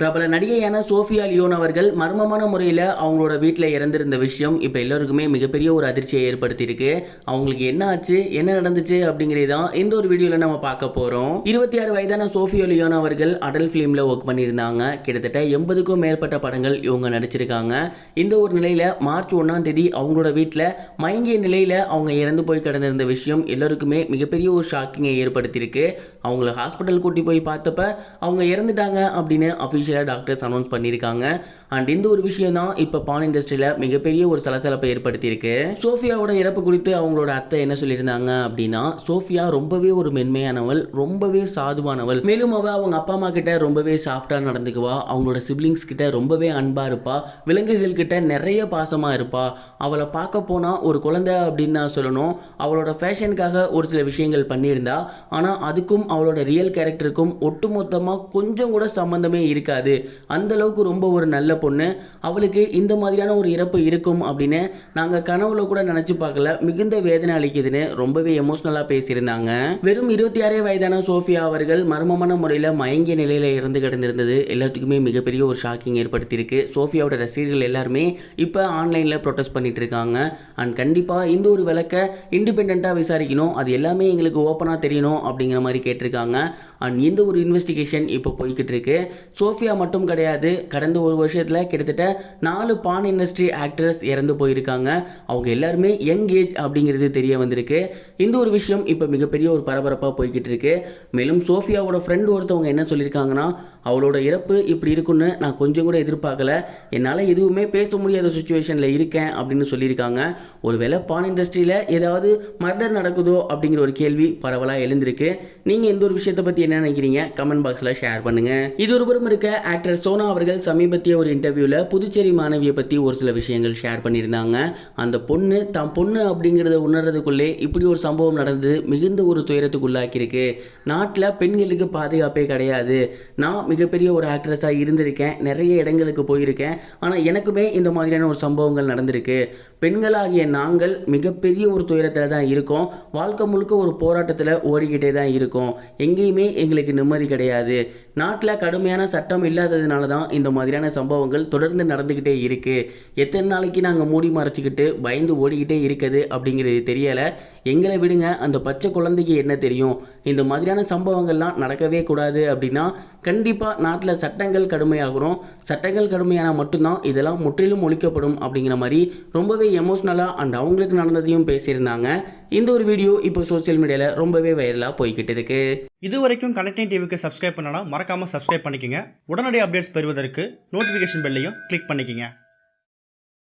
பிரபல நடிகையான Sofia Leon அவர்கள் மர்மமான முறையில் அவங்களோட வீட்டில் இறந்திருந்த விஷயம் இப்போ எல்லோருக்குமே மிகப்பெரிய ஒரு அதிர்ச்சியை ஏற்படுத்தியிருக்கு. அவங்களுக்கு என்ன ஆச்சு? என்ன நடந்துச்சு? அப்படிங்கிறது தான் இந்த ஒரு வீடியோவில் நம்ம பார்க்க போகிறோம் இருபத்தி ஆறு வயதான சோஃபியா லியோன் அவர்கள் அடல் ஃபிலிமில் ஒர்க் பண்ணியிருந்தாங்க. கிட்டத்தட்ட எண்பதுக்கும் மேற்பட்ட படங்கள் இவங்க நடிச்சிருக்காங்க. இந்த ஒரு நிலையில் மார்ச் ஒன்றாம் தேதி அவங்களோட வீட்டில் மயங்கிய நிலையில் அவங்க இறந்து போய் கிடந்திருந்த விஷயம் எல்லோருக்குமே மிகப்பெரிய ஒரு ஷாக்கிங்கை ஏற்படுத்தியிருக்கு. அவங்கள ஹாஸ்பிட்டல் கூட்டி போய் பார்த்தப்ப அவங்க இறந்துட்டாங்க அப்படின்னு அஃபிஷியலாக டாக்டர்ஸ் அனௌன்ஸ் பண்ணியிருக்காங்க. அண்ட் இந்த ஒரு விஷயம் தான் இப்போ பான் இண்டஸ்ட்ரியில் மிகப்பெரிய ஒரு சலசலப்பை ஏற்படுத்தியிருக்கு. சோஃபியாவோட இறப்பு குறித்து அவங்களோட அத்தை என்ன சொல்லியிருந்தாங்க அப்படின்னா சோஃபியா ரொம்பவே ஒரு மென்மையானவள் ரொம்பவே சாதுவானவள். மேலும் அவள் அவங்க அப்பா அம்மா கிட்ட ரொம்பவே சாஃப்டாக நடந்துக்குவா. அவங்களோட சிப்ளிங்ஸ் கிட்ட ரொம்பவே அன்பாக இருப்பா. விலங்குகள் கிட்ட நிறைய பாசமாக இருப்பா. அவளை பார்க்க போனால் ஒரு குழந்தை அப்படின்னு தான் சொல்லணும். அவளோட ஃபேஷனுக்காக ஒரு சில விஷயங்கள் பண்ணியிருந்தா. ஆனால் அதுக்கும் அவளோட ரியல் கேரக்டருக்கும் ஒட்டுமொத்தமாக கொஞ்சம் கூட சம்மந்தமே இருக்காது. கிடையாது. அந்தளவுக்கு ரொம்ப ஒரு நல்ல பொண்ணு. அவளுக்கு இந்த மாதிரியான ஒரு இறப்பு இருக்கும் அப்படின்னு நாங்கள் கனவுல கூட நினச்சி பார்க்கல. மிகுந்த வேதனை அளிக்குதுன்னு ரொம்பவே எமோஷ்னலாக பேசியிருந்தாங்க. வெறும் இருபத்தி ஆறே வயதான சோஃபியா அவர்கள் மர்மமான முறையில் மயங்கிய நிலையில் இறந்து கிடந்திருந்தது. எல்லாத்துக்குமே மிகப்பெரிய ஒரு ஷாக்கிங் ஏற்படுத்தியிருக்கு. சோஃபியாவோட ரசிகர்கள் எல்லாருமே இப்போ ஆன்லைனில் ப்ரொட்டஸ்ட் பண்ணிட்டு இருக்காங்க. அண்ட் கண்டிப்பாக இந்த ஒரு விளக்கை இண்டிபெண்ட்டாக விசாரிக்கணும். அது எல்லாமே எங்களுக்கு ஓப்பனாக தெரியணும் அப்படிங்கிற மாதிரி கேட்டிருக்காங்க. அண்ட் இந்த ஒரு இன்வெஸ்டிகேஷன் இப்போ போய்கிட்டு இருக்கு. சோஃபியா மட்டும் கிடையாது. கடந்த ஒரு வருஷத்தில் கிட்டத்தட்ட நாலு பான் இண்டஸ்ட்ரி ஆக்டர்ஸ் இறந்து போயிருக்காங்க. அவங்க எல்லாருமே யங் ஏஜ் அப்படிங்கிறது தெரிய வந்திருக்கு. இந்த ஒரு விஷயம் இப்போ மிகப்பெரிய ஒரு பரபரப்பாக போய்கிட்டு இருக்கு மேலும் சோஃபியாவோட ஃப்ரெண்ட் ஒருத்தவங்க என்ன சொல்லியிருக்காங்கன்னா அவளோட இறப்பு இப்படி இருக்குன்னு நான் கொஞ்சம் கூட எதிர்பார்க்கல. என்னால் எதுவுமே பேச முடியாத சுச்சுவேஷனில் இருக்கேன் அப்படின்னு சொல்லியிருக்காங்க. ஒருவேளை பான் இண்டஸ்ட்ரியில் ஏதாவது மர்டர் நடக்குதோ அப்படிங்கிற ஒரு கேள்வி பரவலாக எழுந்திருக்கு. நீங்கள் இந்த ஒரு விஷயத்தை பற்றி என்ன நினைக்கிறீங்க? கமெண்ட் பாக்ஸில் ஷேர் பண்ணுங்கள் இது ஒருபுறம் இருக்க ஆக்டர் சோனா அவர்கள் சமீபத்திய ஒரு இன்டர்வியூவில் புதுச்சேரி மாணவியை பற்றி ஒரு சில விஷயங்கள் ஷேர் பண்ணியிருந்தாங்க. அந்த பொண்ணு தான் பொண்ணு அப்படிங்கிறத உணர்றதுக்குள்ளே இப்படி ஒரு சம்பவம் நடந்தது மிகுந்த ஒரு துயரத்துக்குள்ளாக்கியிருக்கு. நாட்டில் பெண்களுக்கு பாதுகாப்பே கிடையாது. நான் மிகப்பெரிய ஒரு ஆக்ட்ரஸாக இருந்திருக்கேன். நிறைய இடங்களுக்கு போயிருக்கேன். ஆனால் எனக்குமே இந்த மாதிரியான ஒரு சம்பவங்கள் நடந்திருக்கு. பெண்களாகிய நாங்கள் மிகப்பெரிய ஒரு துயரத்தில் தான் இருக்கோம். வாழ்க்கை முழுக்க ஒரு போராட்டத்தில் ஓடிக்கிட்டே தான் இருக்கோம். எங்கேயுமே எங்களுக்கு நிம்மதி கிடையாது. நாட்டில் கடுமையான சட்டம் இல்லாததுனால தான் இந்த மாதிரியான சம்பவங்கள் தொடர்ந்து நடந்துக்கிட்டே இருக்குது எத்தனை நாளைக்கு நாங்கள் மூடி மறைச்சிக்கிட்டு பயந்து ஓடிக்கிட்டே இருக்குது அப்படிங்கிறது தெரியலை. எங்களை விடுங்க அந்த பச்சை குழந்தைக்கு என்ன தெரியும்? இந்த மாதிரியான சம்பவங்கள்லாம் நடக்கவே கூடாது அப்படின்னா கண்டிப்பாக நாட்டில் சட்டங்கள் கடுமையாகிறோம். சட்டங்கள் கடுமையானால் மட்டும்தான் இதெல்லாம் முற்றிலும் ஒழிக்கப்படும் அப்படிங்கிற மாதிரி ரொம்பவே எமோஷ்னலாக அண்ட் அவங்களுக்கு நடந்ததையும் பேசியிருந்தாங்க. இந்த ஒரு வீடியோ இப்போ சோஷியல் மீடியாவில் ரொம்பவே வைரலாக போய்கிட்டு இருக்கு. இது வரைக்கும் கனெக்டிங் டிவிக்கு சப்ஸ்கிரைப் பண்ணனா மறக்காமல் சப்ஸ்கிரைப் பண்ணிக்கங்க. உடனடி அப்டேட்ஸ் பெறுவதற்கு நோட்டிஃபிகேஷன் பெல்லையும் கிளிக் பண்ணிக்கங்க.